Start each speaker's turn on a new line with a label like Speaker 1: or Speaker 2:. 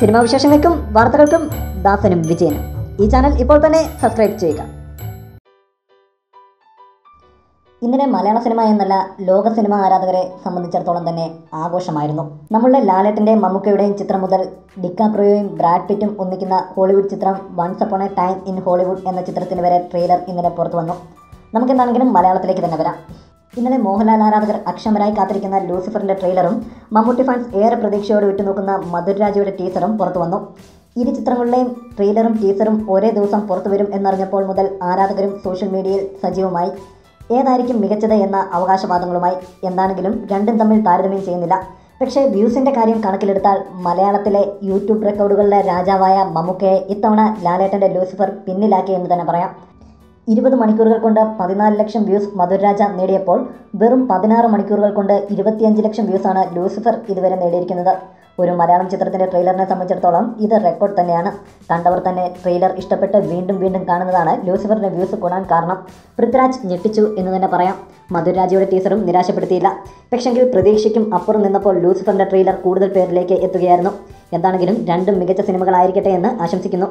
Speaker 1: Cinema വിശേഷങ്ങൾക്കും വാർത്തകൾക്കും ദാസനും വിജയനും. ഈ ചാനൽ ഇപ്പോൾ തന്നെ സബ്സ്ക്രൈബ് ചെയ്യുക. ഇന്നലെ മലയാള സിനിമ എന്നല്ല ലോക സിനിമ ആരാധകരെ സംബന്ധിച്ചിടത്തോളം തന്നെ ആഘോഷമായിരുന്നു. നമ്മളുടെ ലാലേട്ടന്റെ മമ്മൂക്കയുടെയും ചിത്രം മുതൽ ഡിക്കാപ്രിയോയും ബ്രാഡ് പിറ്റും ഒന്നിക്കുന്ന ഹോളിവുഡ് ചിത്രം once upon a time in Hollywood എന്ന ചിത്രത്തിന് വരെ ട്രെയിലർ ഇന്നലെ പുറത്തു വന്നു. നമുക്കെന്താണെങ്കിലും മലയാളത്തിലേക്ക് തന്നെ വരാം. ഇന്നലെ മോഹൻലാൽ ആരാധകർ അക്ഷമരായി കാത്തിരിക്കുന്ന ലൂസിഫറിന്റെ ട്രെയിലറും മമ്മൂട്ടി ഫാൻസ് ഏറെ പ്രതീക്ഷയോടെ വിട്ടുനോക്കുന്ന മധുരരാജയുടെ ടീസറും പുറത്തു വന്നു. ഇരു ചിത്രങ്ങളുടെയും ട്രെയിലറും ടീസറും ഒരേ ദിവസം പുറത്തു വരും എന്നറിഞ്ഞപ്പോൾ മുതൽ ആരാധകരും സോഷ്യൽ മീഡിയയിൽ സജീവമായി. ഏതായിരിക്കും മികച്ചത് എന്ന അവകാശവാദങ്ങളുമായി. എന്താണെങ്കിലും രണ്ടും തമ്മിൽ താരതമ്യം ചെയ്യുന്നില്ല. പക്ഷേ വ്യൂസിന്റെ കാര്യം കണക്കിലെടുത്താൽ മലയാളത്തിലെ യൂട്യൂബ് റെക്കോർഡുകളുടെ രാജാവായ മമ്മൂക്കയെ ഇത്തവണ ലാലേട്ടന്റെ ലൂസിഫർ പിന്നിലാക്കി എന്ന് തന്നെ പറയാം. ഇരുപത് മണിക്കൂറുകൾ കൊണ്ട് പതിനാല് ലക്ഷം വ്യൂസ് മധുരരാജ നേടിയപ്പോൾ വെറും പതിനാറ് മണിക്കൂറുകൾ കൊണ്ട് ഇരുപത്തിയഞ്ച് ലക്ഷം വ്യൂസാണ് ലൂസിഫർ ഇതുവരെ നേടിയിരിക്കുന്നത്. ഒരു മലയാളം ചിത്രത്തിന്റെ ട്രെയിലറിനെ സംബന്ധിച്ചിടത്തോളം ഇത് റെക്കോർഡ് തന്നെയാണ്. കണ്ടവർ തന്നെ ട്രെയിലർ ഇഷ്ടപ്പെട്ട് വീണ്ടും വീണ്ടും കാണുന്നതാണ് ലൂസിഫറിന്റെ വ്യൂസ് കൂടാൻ കാരണം. പൃഥ്വിരാജ് ഞെട്ടിച്ചു എന്ന് തന്നെ പറയാം. മധുരരാജയുടെ ടീസറും നിരാശപ്പെടുത്തിയില്ല. പക്ഷെങ്കിൽ പ്രതീക്ഷയ്ക്കും അപ്പുറം നിന്നപ്പോൾ ലൂസിഫറിന്റെ ട്രെയിലർ കൂടുതൽ പേരിലേക്ക് എത്തുകയായിരുന്നു. എന്താണെങ്കിലും രണ്ടും മികച്ച സിനിമകളായിരിക്കട്ടെ എന്ന് ആശംസിക്കുന്നു.